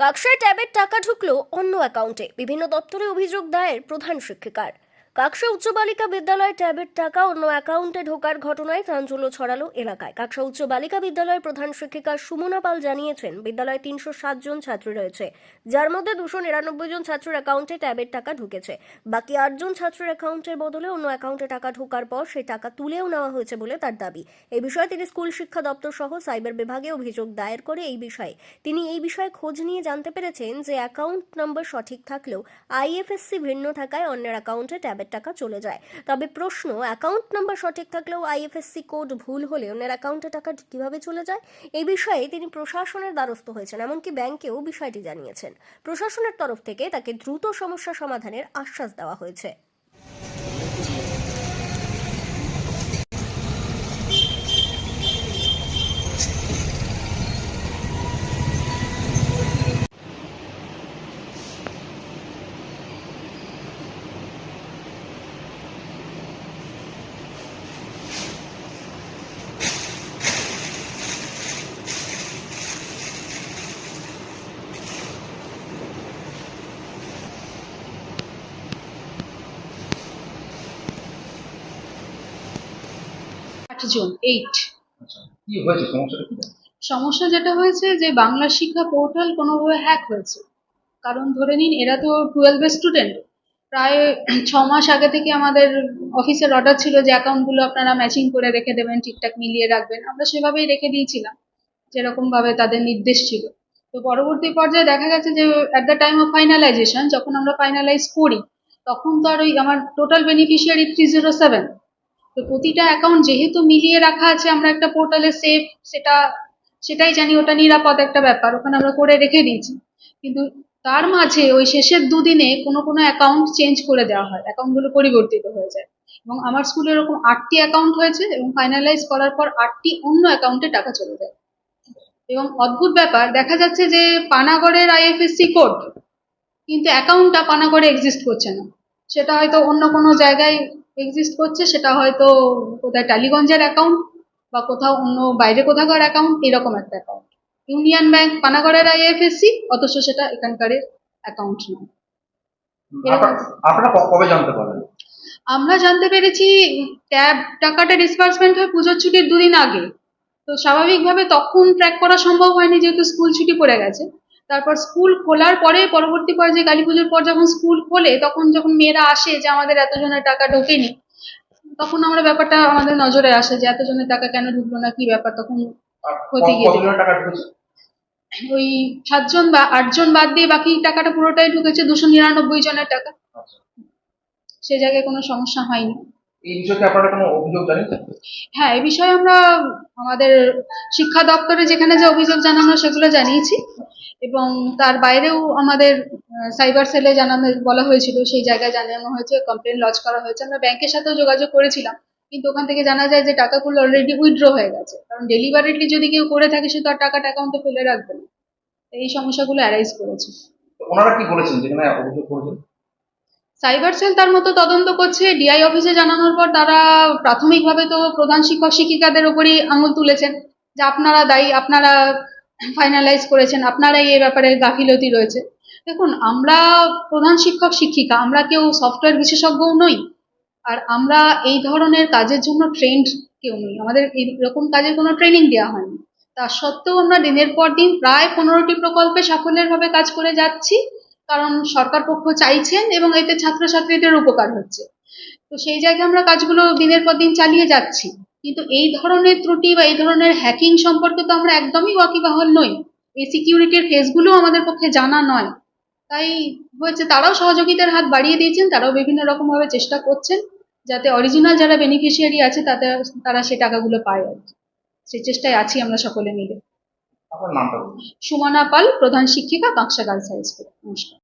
কাকসায় ট্যাবের টাকা ঢুকলো অন্য অ্যাকাউন্টে। বিভিন্ন দপ্তরে অভিযোগ দায়ের প্রধান শিক্ষিকার। কাকসা উচ্চ বালিকা বিদ্যালয় ট্যাবের টাকা অন্য অ্যাকাউন্টে ঢোকার ঘটনায় চাঞ্চল্য ছড়ালো এলাকায়। কাকসা উচ্চ বালিকা বিদ্যালয়ের প্রধান শিক্ষিকা সুমনা পাল জানিয়েছেন, বিদ্যালয়ে তিনশো ষাট জন ছাত্রী রয়েছে, যার মধ্যে দুশো নিরানব্বই জন ছাত্রের অ্যাকাউন্টে ট্যাবের টাকা ঢুকেছে। বাকি আটজন ছাত্রের অ্যাকাউন্টের বদলে অন্য অ্যাকাউন্টে টাকা ঢোকার পর সেই টাকা তুলেও নেওয়া হয়েছে বলে তার দাবি। এই বিষয়ে তিনি স্কুল শিক্ষা দপ্তর সহ সাইবার বিভাগে অভিযোগ দায়ের করে এই বিষয়ে। তিনি এই বিষয়ে খোঁজ নিয়ে জানতে পেরেছেন যে অ্যাকাউন্ট নম্বর সঠিক থাকলেও আইএফএসসি ভিন্ন থাকায় অন্যের অ্যাকাউন্টে ট্যাবের টাকা চলে যায়। তবে প্রশ্ন অ্যাকাউন্ট নাম্বার সঠিক থাকলেও আইএফএসসি কোড ভুল হলে অন্যের অ্যাকাউন্টে টাকা কীভাবে চলে যায়? এই বিষয়ে তিনি প্রশাসনের দ্বারস্থ হয়েছেন, এমনকি ব্যাংকেও বিষয়টি জানিয়েছেন। প্রশাসনের তরফ থেকে তাকে দ্রুত সমস্যা সমাধানের আশ্বাস দেওয়া হয়েছে। আটজন এইট আচ্ছা সমস্যা যেটা হয়েছে যে বাংলা শিক্ষা পোর্টাল কোনোভাবে হ্যাক হয়েছে। কারণ ধরে নিন এরা তো টুয়েলভের স্টুডেন্ট প্রায় ছ মাস আগে থেকে আমাদের অফিসের অর্ডার ছিল যে অ্যাকাউন্টগুলো আপনারা ম্যাচিং করে রেখে দেবেন ঠিকঠাক মিলিয়ে রাখবেন। আমরা সেভাবেই রেখে দিয়েছিলাম যেরকম ভাবে তাদের নির্দেশ ছিল। তো পরবর্তী পর্যায়ে দেখা গেছে যে at the time of finalisation যখন আমরা ফাইনালাইজ করি তখন তো আর ওই আমার total beneficiary three zero seven তো প্রতিটা অ্যাকাউন্ট যেহেতু মিলিয়ে রাখা আছে, আমরা একটা পোর্টালে সেভ সেটা, সেটাই জানি ওটা নিরাপদ একটা ব্যাপার, ওখানে আমরা করে রেখে দিয়েছি। কিন্তু তার মাঝে ওই শেষের দুদিনে কোনো কোনো অ্যাকাউন্ট চেঞ্জ করে দেওয়া হয় অ্যাকাউন্টগুলো পরিবর্তিত হয়ে যায়। এবং আমার স্কুলে এরকম আটটি অ্যাকাউন্ট হয়েছে এবং ফাইনালাইজ করার পর আটটি অন্য অ্যাকাউন্টে টাকা চলে যায়। এবং অদ্ভুত ব্যাপার, দেখা যাচ্ছে যে পানাগড়ের আইএফএসসি কোড কিন্তু অ্যাকাউন্টটা পানাগড়ে এক্সিস্ট করছে না। সেটা হয়তো অন্য কোনো জায়গায় এক্সিস্ট করছে সেটা হয়তো কোথায় টালিগঞ্জের অ্যাকাউন্ট বা কোথাও অন্য বাইরে কোথাকার অ্যাকাউন্ট এরকম একটা অ্যাকাউন্ট ইউনিয়ন ব্যাংক পানাগড়ের আইএফএসসি অথচ সেটা এখানকার অ্যাকাউন্ট নয়। আপনারা- আপনারা কবে জানতে পারলেন? আমরা জানতে পেরেছি ট্যাব টাকাটা ডিসবার্সমেন্ট হয় পুজোর ছুটির দুদিন আগে। তো স্বাভাবিকভাবে তখন ট্র্যাক করা সম্ভব হয়নি যেহেতু স্কুল ছুটি পড়ে গেছে। তারপর স্কুল খোলার পরে পরবর্তী পর্যায়ে কালী পুজোর পর যখন স্কুল খোলে তখন যখন মেয়েরা আসে যে আমাদের এতজনের টাকা ঢোকেনি তখন আমরা ব্যাপারটা আমাদের নজরে আসে যে এতজনের টাকা কেন ঢুকলো না কি ব্যাপার? তখন ক- গিয়ে ওই সাতজন বা আটজন বাদ দিয়ে বাকি টাকাটা পুরোটাই ঢুকেছে দুশো নিরানব্বই জনের টাকা। আচ্ছা। সে জায়গায় কোনো সমস্যা হয়নি। এই বিষয়ে আপনারা কোনো অভিযোগ জানিয়েছেন হ্যাঁ এই বিষয়ে আমরা আমাদের শিক্ষা দপ্তরে যেখানে যে অভিযোগ জানানো সেগুলো জানিয়েছি। এবং তার বাইরেও আমাদের সাইবার সেলে জানানো বলা হয়েছিল সেই জায়গায় জানানো হয়েছে কমপ্লেন লজ করা হয়েছে। আমরা ব্যাংকের সাথেও যোগাযোগ করেছিলাম কিন্তু ওখান থেকে জানা যায় যে টাকাগুলো অলরেডি উইথড্র হয়ে গেছে। কারণ ডেলিভারিটলি যদি কেউ করে থাকে সে তো আর টাকাটা অ্যাকাউন্টে ফেলে রাখবে না। এই সমস্যাগুলো অ্যারাইজ করেছে। ওনারা কি বলেছেন যেখানে অভিযোগ করেছেন? সাইবার সেল তার মতো তদন্ত করছে। ডিআই অফিসে জানানোর পর তারা প্রাথমিকভাবে তো প্রধান শিক্ষক শিক্ষিকাদের উপরই আঙুল তুলেছেন যে আপনারা দায়ী, আপনারা ফাইনালাইজ করেছেন, আপনারাই এই ব্যাপারে গাফিলতি রয়েছে। দেখুন, আমরা প্রধান শিক্ষক শিক্ষিকা, আমরা কেউ সফটওয়্যার বিশেষজ্ঞও নই। আর আমরা এই ধরনের কাজের জন্য ট্রেন্ড কেউ নই। আমাদের এরকম কাজের কোনো ট্রেনিং দেওয়া হয়নি। তা সত্ত্বেও আমরা দিনের পর দিন প্রায় পনেরোটি প্রকল্পে সাফল্যের ভাবে কাজ করে যাচ্ছি। কারণ সরকার পক্ষ চাইছেন এবং এতে ছাত্রছাত্রীদের উপকার হচ্ছে। তো সেই জায়গায় আমরা কাজগুলো দিনের পর দিন চালিয়ে যাচ্ছি। কিন্তু এই ধরনের ত্রুটি বা এই ধরনের হ্যাকিং সম্পর্কে তো আমরা একদমই ওয়াকিবহাল নই। এই সিকিউরিটির কেসগুলো আমাদের পক্ষে জানা নয়। তাই হয়েছে তারাও সহযোগিতার হাত বাড়িয়ে দিয়েছেন তারাও বিভিন্ন রকম ভাবে চেষ্টা করছেন যাতে অরিজিনাল যারা বেনিফিশিয়ারি আছে তাতে তারা সে টাকাগুলো পায় আর কি। সেই চেষ্টায় আছি আমরা সকলে মিলে। সুমনা পাল প্রধান শিক্ষিকা কাঁকসা গার্লস হাই স্কুল নমস্কার।